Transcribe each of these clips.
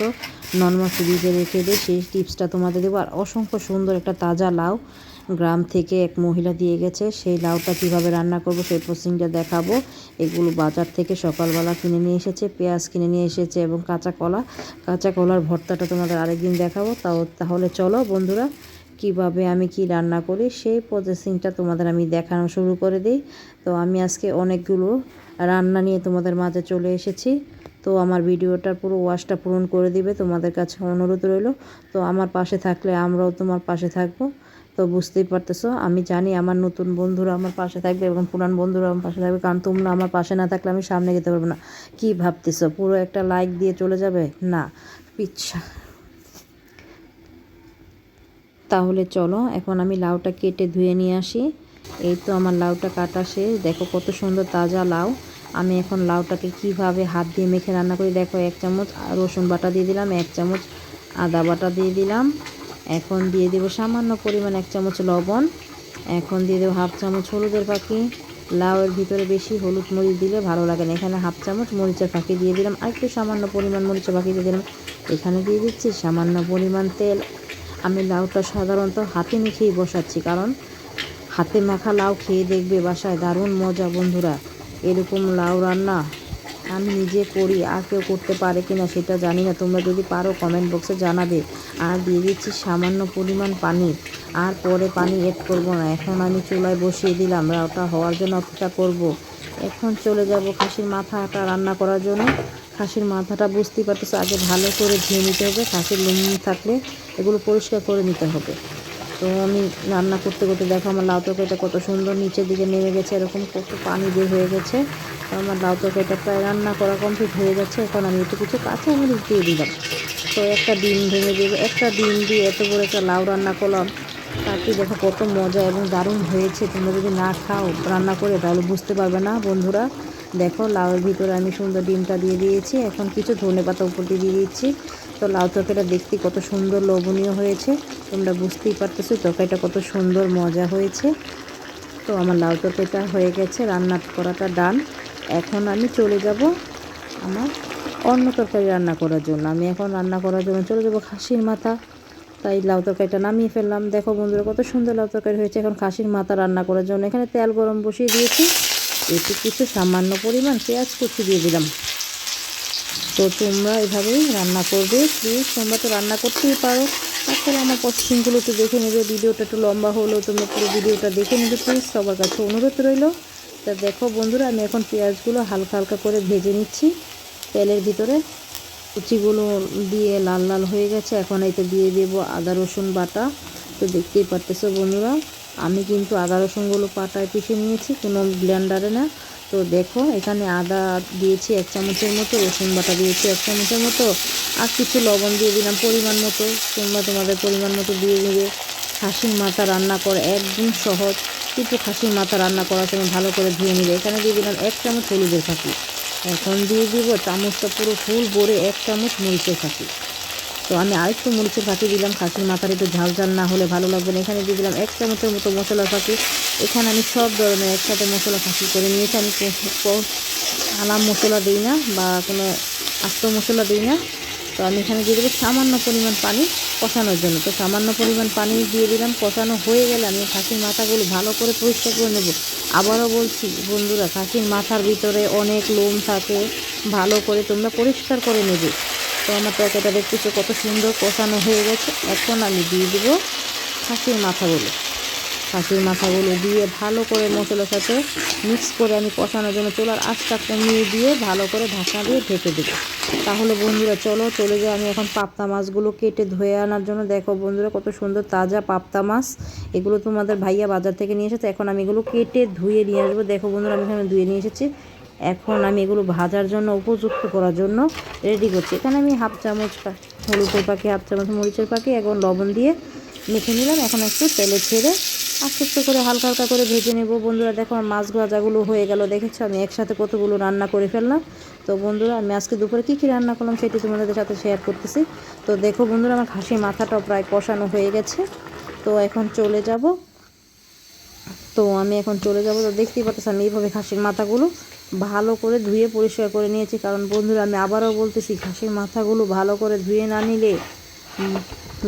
তো নর্মাল ফ্রিজে রেখে দিই সেই টিপসটা তোমাদের দেবো। আর অসংখ্য সুন্দর একটা তাজা লাউ গ্রাম থেকে এক মহিলা দিয়ে গেছে। সেই লাউটা কীভাবে রান্না করব সেই প্রসেসিংটা দেখাবো। এগুলো বাজার থেকে সকালবেলা কিনে নিয়ে এসেছে, পেঁয়াজ কিনে নিয়ে এসেছে এবং কাঁচা কলা। কাঁচা কলার ভর্তাটা তোমাদের আরেকদিন দেখাবো। তাও তাহলে চলো বন্ধুরা, কীভাবে আমি কি রান্না করি সেই প্রসেসিংটা তোমাদের আমি দেখানো শুরু করে দিই। তো আমি আজকে অনেকগুলো রান্না নিয়ে তোমাদের মাঝে চলে এসেছি। তো আমার ভিডিওটার পুরো ওয়াশটা পূরণ করে দিবে তোমাদের কাছে অনুরোধ রইল। তো আমার পাশে থাকলে আমরাও তোমার পাশে থাকব। তো বুঝতেই পারতেছো, আমি জানি আমার নতুন বন্ধুরা আমার পাশে থাকবে এবং পুরান বন্ধুরা আমার পাশে থাকবে, কারণ তোমরা আমার পাশে না থাকলে আমি সামনে যেতে পারব না। কি ভাবতেছো, পুরো একটা লাইক দিয়ে চলে যাবে? না, পিচ্ছা। তাহলে চলো, এখন আমি লাউটা কেটে ধুয়ে নিয়ে আসি। এই তো আমার লাউটা কাটা শেষ, দেখো কত সুন্দর তাজা লাউ। আমি এখন লাউটাকে কীভাবে হাত দিয়ে মেখে রান্না করি, দেখো এক চামচ রসুন বাটা দিয়ে দিলাম, এক চামচ আদা বাটা দিয়ে দিলাম। এখন দিয়ে দেবো সামান্য পরিমাণ এক চামচ লবণ। এখন দিয়ে দেবো হাফ চামচ হলুদের পাখি লাউয়ের ভিতরে বেশি হলুদ মরিচ দিলে ভালো লাগে না। এখানে হাফ চামচ মরিচের পাখি দিয়ে দিলাম। আর একটু সামান্য পরিমাণ মরিচের পাখি দিয়ে দিলাম। এখানে দিয়ে দিচ্ছি সামান্য পরিমাণ তেল। আমি লাউটা সাধারণত হাতে মেখেই বসাচ্ছি, কারণ হাতে মাখা লাউ খেয়ে দেখবে বাসায় দারুণ মজা, বন্ধুরা। এরকম লাউ রান্না আমি নিজে করি, আর কেউ করতে পারে কি না সেটা জানি না। তোমরা যদি পারো কমেন্ট বক্সে জানাবে। আর দিয়ে দিচ্ছি সামান্য পরিমাণ পানি। আর পরে পানি এড করব না। এখন আমি চুলায় বসিয়ে দিলাম। লাউটা হওয়ার জন্য অপেক্ষা করব। এখন চলে যাব খাসির মাথাটা রান্না করার জন্য। খাসির মাথাটা বুঝতেই পারতেছো, আগে ভালো করে ধুয়ে নিতে হবে। খাসির লুম থাকলে এগুলো পরিষ্কার করে নিতে হবে। তো আমি রান্না করতে করতে দেখো আমার লাউ তরকারিটা কত সুন্দর নিচের দিকে নেমে গেছে, এরকম কত পানি বের হয়ে গেছে। তো আমার লাউ তরকারিটা প্রায় রান্না করা কমপ্লিট হয়ে যাচ্ছে এখন আমি একটু কিছু কাঁচা মরিচ দিয়ে দিলাম। তো একটা ডিম ভেঙে দেবে, একটা ডিম দিয়ে এত বড় একটা লাউ রান্না করলাম তাকে দেখো কত মজা এবং দারুণ হয়েছে। তোমরা যদি না খাও রান্না করে, তাহলে বুঝতে পারবে না বন্ধুরা। দেখো লাউয়ের ভিতরে আমি সুন্দর ডিমটা দিয়ে দিয়েছি, এখন কিছু ধনে পাতা উপর দিয়ে দিয়ে দিচ্ছি। তো লাউ তরকারিটা দেখতে কত সুন্দর লোভনীয় হয়েছে। তোমরা বুঝতেই পারতেছো তরকারিটা কত সুন্দর মজা হয়েছে। তো আমার লাউ তরকারিটা হয়ে গেছে, রান্না করাটা ডান। এখন আমি চলে যাব আমার অন্য তরকারি রান্না করার জন্য। আমি এখন রান্না করার জন্য চলে যাব খাসির মাথা। তাই লাউ তরকারিটা নামিয়ে ফেললাম। দেখো বন্ধুরা কত সুন্দর লাউ তরকারি হয়েছে। এখন খাসির মাথা রান্না করার জন্য এখানে তেল গরম বসিয়ে দিয়েছি। এটি কিছু সামান্য পরিমাণ পেঁয়াজ কুচি দিয়ে দিলাম। তো তোমরা এভাবেই রান্না করবে। প্লিজ তোমরা তো রান্না করতেই পারো। তারপরে আমার প্রসেসিংগুলো একটু দেখে নেবে। ভিডিওটা একটু লম্বা হলেও তোমরা পুরো ভিডিওটা দেখে নেবে। প্লিজ সবার কাছে অনুরোধ রইল। তা দেখো বন্ধুরা, আমি এখন পেঁয়াজগুলো হালকা হালকা করে ভেজে নিচ্ছি। তেলের ভিতরে কুচিগুলো দিয়ে লাল লাল হয়ে গেছে। এখন এতে দিয়ে দেবো আদা, রসুন বাটা। তো দেখতেই পারতেছো বন্ধুরা, আমি কিন্তু আদা, রসুনগুলো পাটায় পিষে নিয়েছি। কোনো ব্লেন্ডারে না। তো দেখো, এখানে আদা দিয়েছি এক চামচের মতো, রসুন বাটা দিয়েছি এক চামচের মতো, আর কিছু লবণ দিয়ে দিলাম পরিমাণ মতো। তোমরা তোমাদের পরিমাণ মতো দিয়ে দেবে। খাসির মাথা রান্না করে, একদম সহজ। কিন্তু খাসির মাথা রান্না করার সময় ভালো করে ধুয়ে নিবে। এখানে দিয়ে দিলাম এক চামচ হলুদের ফাঁকি। এখন দিয়ে দিব চামচটা পুরো ফুল ভরে এক চামচ মরিচের ফাঁকি। তো আমি আরেকটু মরিচের ফাঁকি দিলাম। খাসির মাথার একটু ঝাল ঝাল না হলে ভালো লাগবে না। এখানে দিয়ে দিলাম এক চামচের মতো মশলা ফাঁকি। এখানে আমি সব ধরনের একসাথে মশলা ফাঁকি করে নিয়েছি। আমি আলাম মশলা দিই না বা কোনো আস্ত মশলা দিই না। তো আমি এখানে দিয়ে দেবো সামান্য পরিমাণ পানি কষানোর জন্য। তো সামান্য পরিমাণ পানি দিয়ে দিলাম। কষানো হয়ে গেলে আমি খাসির মাথাগুলো ভালো করে পরিষ্কার করে নেব। আবারও বলছি, বন্ধুরা, খাসির মাথার ভিতরে অনেক লোম থাকে। ভালো করে তোমরা পরিষ্কার করে নেবে। তো আমার তরকারিটা দেখতেছো কত সুন্দর কষানো হয়ে গেছে। এখন আমি দিয়ে দেবো খাসির মাথাগুলো। খাসির মাথাগুলো দিয়ে ভালো করে মশলার সাথে মিক্স করে আমি কষানোর জন্য চুলার আঁচটা কমিয়ে দিয়ে ভালো করে ঢাকনা দিয়ে ঢেকে দেবো। তাহলে বন্ধুরা, চলো, চলে যাই আমি এখন পাপ্তা মাছগুলো কেটে ধুয়ে আনার জন্য। দেখো বন্ধুরা, কত সুন্দর তাজা পাপ্তা মাছ। এগুলো তোমাদের ভাইয়া বাজার থেকে নিয়ে এসেছে। এখন আমি এগুলো কেটে ধুয়ে নিয়ে আসব। দেখো বন্ধুরা, আমি এখানে ধুয়ে নিয়ে এসেছি। এখন আমি এগুলো ভাজার জন্য, উপযুক্ত করার জন্য রেডি করছি। এখানে আমি হাফ চামচ হলুদের পাখি, হাফ চামচ মরিচের পাখি, এখন লবণ দিয়ে মেখে নিলাম। এখন একটু তেলে ছেড়ে আস্তে আস্তে করে হালকা হালকা করে ভেজে নেব। বন্ধুরা, দেখো আমার মাছ ভাজাগুলো হয়ে গেল। দেখেছ? আমি একসাথে কতগুলো রান্না করে ফেললাম। তো বন্ধুরা, আমি আজকে দুপুরে কী কী রান্না করলাম সেটি তোমাদের সাথে শেয়ার করতেছি। তো দেখো বন্ধুরা, আমার খাসি মাথাটাও প্রায় কষানো হয়ে গেছে। তো এখন চলে যাব। তো আমি এখন চলে যাব। তো দেখতেই পাচ্ছি আমি এইভাবে খাসির মাথাগুলো ভালো করে ধুয়ে পরিষ্কার করে নিয়েছি। কারণ বন্ধুরা, আমি আবারও বলতেছি, খাসির মাথাগুলো ভালো করে ধুয়ে না নিলে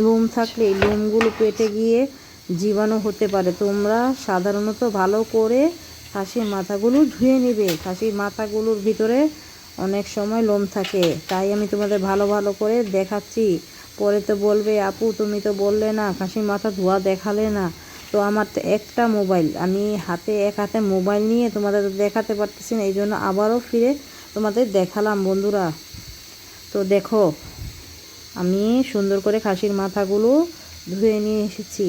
লোম থাকলে লোমগুলো পেটে গিয়ে জীবাণু হতে পারে। তোমরা সাধারণত ভালো করে খাসির মাথাগুলো ধুয়ে নেবে। খাসির মাথাগুলোর ভিতরে অনেক সময় লোম থাকে। তাই আমি তোমাদের ভালো ভালো করে দেখাচ্ছি। পরে তো বলবে, আপু, তুমি তো বললে না, খাসির মাথা ধোয়া দেখালে না। তো আমার তো একটা মোবাইল, আমি হাতে, এক হাতে মোবাইল নিয়ে তোমাদের দেখাতে পারতেছি না এই জন্য আবারও ফিরে তোমাদের দেখালাম বন্ধুরা। তো দেখো, আমি সুন্দর করে খাসির মাথাগুলো ধুয়ে নিয়ে এসেছি।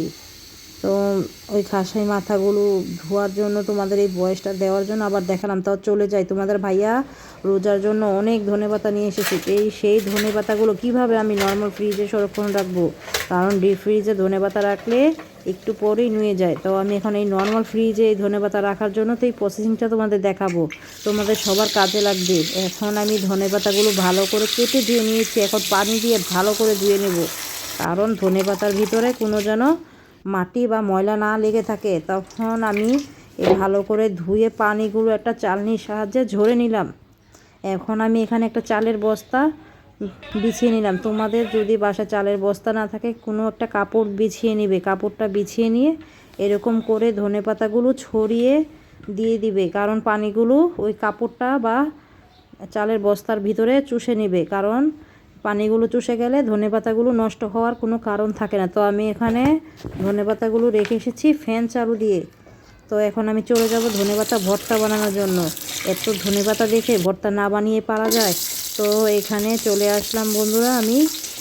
তো ওই খাসাই মাথাগুলো ধোয়ার জন্য তোমাদের এই বয়সটা দেওয়ার জন্য আবার দেখালাম, তাও চলে যায় তোমাদের ভাইয়া রোজার জন্য অনেক ধনেপাতা নিয়ে এসেছি। এই সেই ধনেপাতাগুলো কীভাবে আমি নর্মাল ফ্রিজে সংরক্ষণ রাখব? কারণ ডিপ ফ্রিজে ধনেপাতা রাখলে একটু পরেই নুয়ে যায়। তো আমি এখন এই নর্মাল ফ্রিজে এই ধনেপাতা রাখার জন্য তো এই প্রসেসিংটা তোমাদের দেখাবো। তোমাদের সবার কাজে লাগবে। এখন আমি ধনেপাতাগুলো ভালো করে কেটে ধুয়ে নিয়েছি। এখন পানি দিয়ে ভালো করে ধুয়ে নেব। কারণ ধনেপাতার ভিতরে কোনো যেন মাটি বা ময়লা না লেগে থাকে, তখন আমি ভালো করে ধুয়ে পানিগুলো একটা চালনির সাহায্যে ঝরে নিলাম। এখন আমি এখানে একটা চালের বস্তা বিছিয়ে নিলাম। তোমাদের যদি বাসা চালের বস্তা না থাকে, কোনো একটা কাপড় বিছিয়ে নিবে। কাপড়টা বিছিয়ে নিয়ে এরকম করে ধনেপাতাগুলো ছড়িয়ে দিয়ে দিবে, কারণ পানিগুলো ওই কাপড়টা বা চালের বস্তার ভিতরে চুষে নেবে। কারণ পানিগুলো চুষে গেলে ধনেপাতাগুলো নষ্ট হওয়ার কোনো কারণ থাকে না। তো আমি এখানে ধনেপাতাগুলো রেখে এসেছি, ফ্যান চালু দিয়ে। তো এখন আমি চলে যাব ধনেপাতা ভর্তা বানানোর জন্য। এত ধনেপাতা দেখে ভর্তা না বানিয়ে পারা যায়। তো এখানে চলে আসলাম বন্ধুরা আমি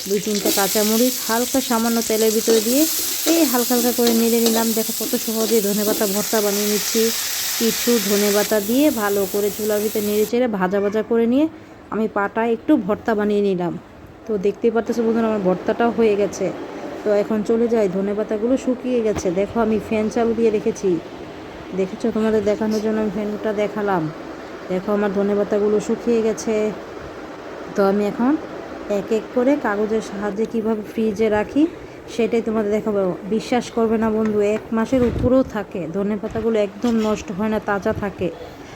দুই তিনটা কাঁচামরিচ, হালকা সামান্য তেলের ভিতরে দিয়ে এই হালকা হালকা করে নেড়ে নিলাম। দেখো কত সহজে ধনেপাতা ভর্তা বানিয়ে নিচ্ছি। কিছু ধনেপাতা দিয়ে ভালো করে চুলার ভিতরে নেড়ে চেড়ে ভাজা ভাজা করে নিয়ে আমি পাটা একটু ভর্তা বানিয়ে নিলাম। তো দেখতেই পারতেছো বন্ধুরা, আমার ভর্তাটাও হয়ে গেছে। তো এখন চলে যাই ধনেপাতাগুলো শুকিয়ে গেছে। দেখো আমি ফ্যান চালু দিয়ে রেখেছি। দেখেছ? তোমাদের দেখানোর জন্য আমি ফ্যানটা দেখালাম। দেখো আমার ধনেপাতাগুলো শুকিয়ে গেছে। তো আমি এখন এক এক করে কাগজের সাহায্যে কীভাবে ফ্রিজে রাখি, সেটাই তোমাদের দেখাবো। বিশ্বাস করবে না বন্ধু, এক মাসের উপরেও থাকে। ধনেপাতাগুলো একদম নষ্ট হয় না, তাজা থাকে।